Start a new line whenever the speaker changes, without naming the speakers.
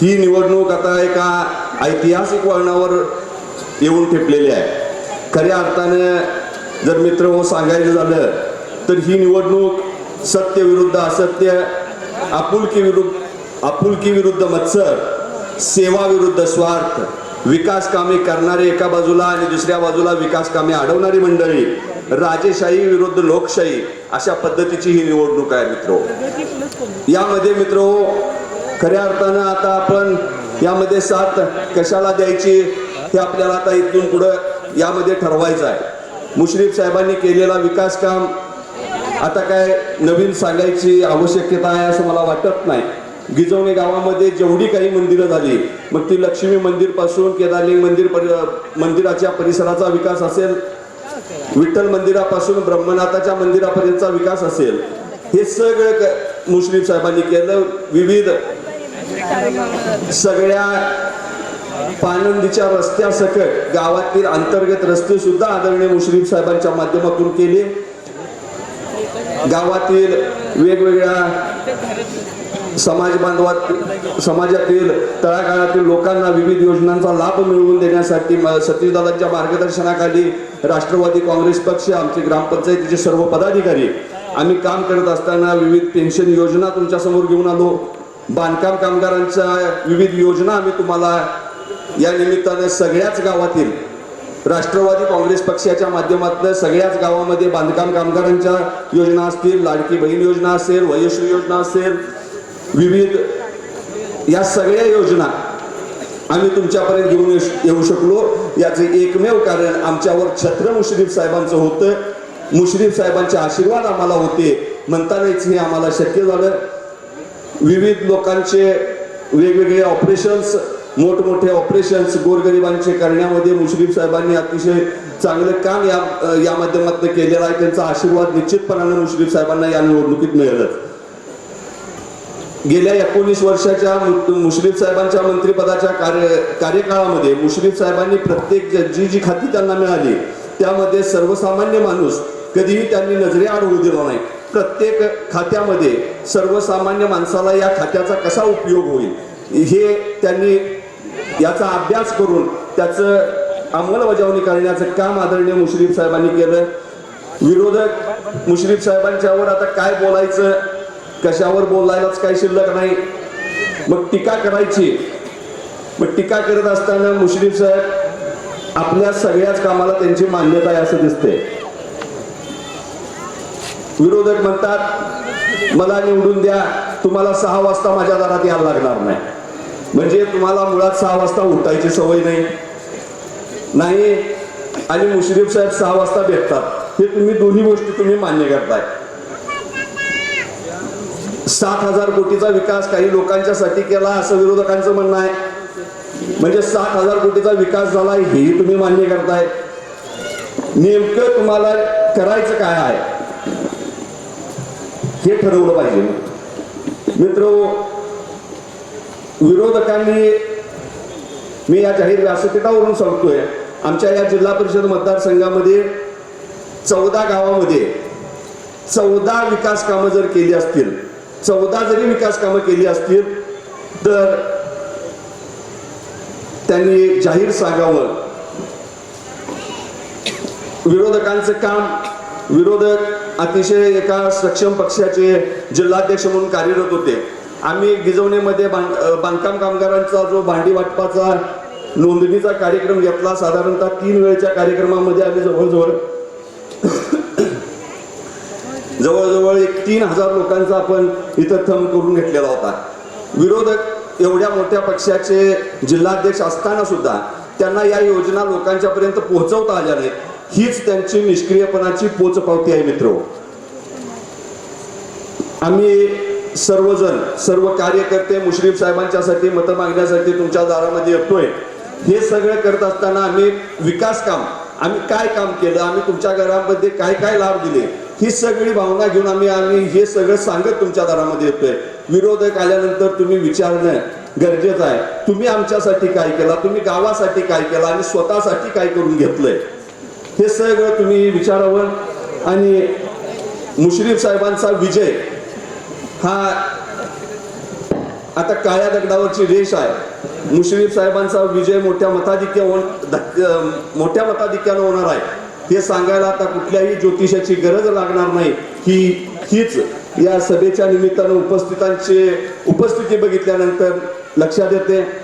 ही निवडणूक आता एका ऐतिहासिक वळणावर येऊन ठेपलेली आहे. खऱ्या अर्थानं जर मित्र हो सांगायचं झालं तर ही निवडणूक सत्य विरुद्ध असत्य आपुलकी विरुद्ध आपुलकी विरुद्ध मत्सर सेवा विरुद्ध स्वार्थ विकास कामे करणारे एका बाजूला आणि दुसऱ्या बाजूला विकास कामे अडवणारी मंडळी राजेशाही विरुद्ध लोकशाही अशा पद्धतीची ही निवडणूक आहे मित्र हो. यामध्ये मित्र हो, खऱ्या अर्थानं आता आपण यामध्ये साथ कशाला द्यायची हे आपल्याला आता इथून पुढं यामध्ये ठरवायचं आहे. मुश्रीफ साहेबांनी केलेला विकास काम आता काय नवीन सांगायची आवश्यकता आहे असं मला वाटत नाही. गिजवणे गावामध्ये जेवढी काही मंदिरं झाली मग ती लक्ष्मी मंदिरपासून केदारलिंग मंदिर परि- मंदिराच्या परिसराचा विकास असेल विठ्ठल मंदिरापासून ब्रह्मनाथाच्या मंदिरापर्यंतचा विकास असेल हे सगळं क- मुश्रीफ साहेबांनी केलं. विविध सगळ्या पानंदीच्या रस्त्यासकट गावातील अंतर्गत रस्ते सुद्धा आदरणीय मुश्रीफ साहेबांच्या माध्यमातून केले. गावातील वेगवेगळ्या समाज बांधवात समाजातील तळागाळातील लोकांना विविध योजनांचा लाभ मिळवून देण्यासाठी सतीशदादांच्या मार्गदर्शनाखाली राष्ट्रवादी काँग्रेस पक्ष आमचे ग्रामपंचायतीचे सर्व पदाधिकारी आम्ही काम करत असताना विविध पेन्शन योजना तुमच्यासमोर घेऊन आलो. बांधकाम कामगारांच्या विविध योजना आम्ही तुम्हाला या निमित्ताने सगळ्याच गावातील राष्ट्रवादी काँग्रेस पक्षाच्या माध्यमातून सगळ्याच गावामध्ये बांधकाम कामगारांच्या योजना असतील लाडकी बहीण योजना असेल वयश्री योजना असेल विविध या सगळ्या योजना आम्ही तुमच्यापर्यंत घेऊन येऊ- येऊ शकलो. याचे एकमेव कारण आमच्यावर छत्र मुश्रीफ साहेबांचं होतं. मुश्रीफ साहेबांचे आशीर्वाद आम्हाला होते. म्हणतानाच हे आम्हाला शक्य झालं. विविध लोकांचे वेगवेगळे ऑपरेशन्स मोठमोठे ऑपरेशन्स गोरगरिबांचे करण्यामध्ये मुश्रीफ साहेबांनी अतिशय चांगलं काम या या माध्यमातून केलेलं आहे. त्यांचा आशीर्वाद निश्चितपणाने मुश्रीफ साहेबांना या निवडणुकीत मिळेलच. गेल्या एकोणीस वर्षाच्या मुश्रीफ साहेबांच्या मंत्रिपदाच्या कार्य कार्यकाळामध्ये मुश्रीफ साहेबांनी प्रत्येक जी जी खाती त्यांना मिळाली त्यामध्ये सर्वसामान्य माणूस कधीही त्यांनी नजरेआड होऊ दिला नाही. प्रत्येक खात्यामध्ये सर्वसामान्य माणसाला या खात्याचा कसा उपयोग होईल हे त्यांनी याचा अभ्यास करून त्याचं अंमलबजावणी करण्याचं काम आदरणीय मुश्रीफ साहेबांनी केलं. विरोधक मुश्रीफ साहेबांच्यावर आता काय बोलायचं कशावर बोलायलाच काही शिल्लक नाही. मग टीका करायची. मग टीका करत असताना मुश्रीफ साहेब आपल्या सगळ्याच कामाला त्यांची मान्यता आहे असं दिसते विरोधक म्हणतात मला निवडून द्या तुम्हाला सहा वाजता माझ्या दारात यायला लागणार नाही. म्हणजे तुम्हाला मुळात सहा वाजता उठायची सवय नाही. नाही आणि मुश्रीफ साहेब सहा वाजता भेटतात. हे तुम्ही दोन्ही गोष्टी तुम्ही मान्य करताय. सात हजार कोटीचा विकास काही लोकांच्यासाठी केला असं विरोधकांचं म्हणणं आहे. म्हणजे सात हजार कोटीचा विकास झाला हेही तुम्ही मान्य करताय. नेमकं तुम्हाला करायचं काय आहे? हे ठरवलं पाहिजे. मित्र विरोधकांनी मी या जाहीर व्यासपीठावरून सांगतोय आमच्या या जिल्हा परिषद मतदारसंघामध्ये चौदा गावामध्ये चौदा विकास कामं जर केली असतील चौदा जरी विकास कामं केली असतील तर त्यांनी जाहीर सांगावं. विरोधकांचं काम विरोधक अतिशय एका सक्षम पक्षाचे जिल्हाध्यक्ष म्हणून कार्यरत होते. आम्ही गिजवणेमध्ये बांध बांधकाम कामगारांचा जो भांडी वाटपाचा नोंदणीचा कार्यक्रम घेतला साधारणतः तीन वेळच्या कार्यक्रमामध्ये आम्ही जवळजवळ जवळजवळ एक तीन हजार लोकांचा आपण इथं थंब करून घेतलेला होता. विरोधक एवढ्या मोठ्या पक्षाचे जिल्हाध्यक्ष असताना सुद्धा त्यांना या योजना लोकांच्या पर्यंत पोहोचवता आल्या नाहीत. हीच त्यांची निष्क्रियपणाची पोचपावती आहे मित्र. आम्ही सर्वजण सर्व कार्यकर्ते मुश्रीफ साहेबांच्यासाठी मतं मागण्यासाठी तुमच्या दारामध्ये येतोय. हे सगळं करत असताना आम्ही विकास काम आम्ही काय काम केलं आम्ही तुमच्या घरामध्ये काय काय लाभ दिले ही सगळी भावना घेऊन आम्ही आम्ही हे सगळं सांगत तुमच्या दारामध्ये येतोय. विरोधक आल्यानंतर तुम्ही विचारणं गरजेचं आहे. तुम्ही आमच्यासाठी काय केला तुम्ही गावासाठी काय केला आणि स्वतःसाठी काय करून घेतलंय? हे सगळं तुम्ही विचारावं. आणि मुश्रीफ साहेबांचा विजय हा आता काळ्या दगडावरची रेष आहे. मुश्रीफ साहेबांचा विजय मोठ्या मताधिक्य होण- मोठ्या मताधिक्यानं होणार आहे. हे सांगायला आता कुठल्याही ज्योतिषाची गरज लागणार नाही. ही हीच या सभेच्या निमित्तानं उपस्थितांची उपस्थिती बघितल्यानंतर लक्षात येते.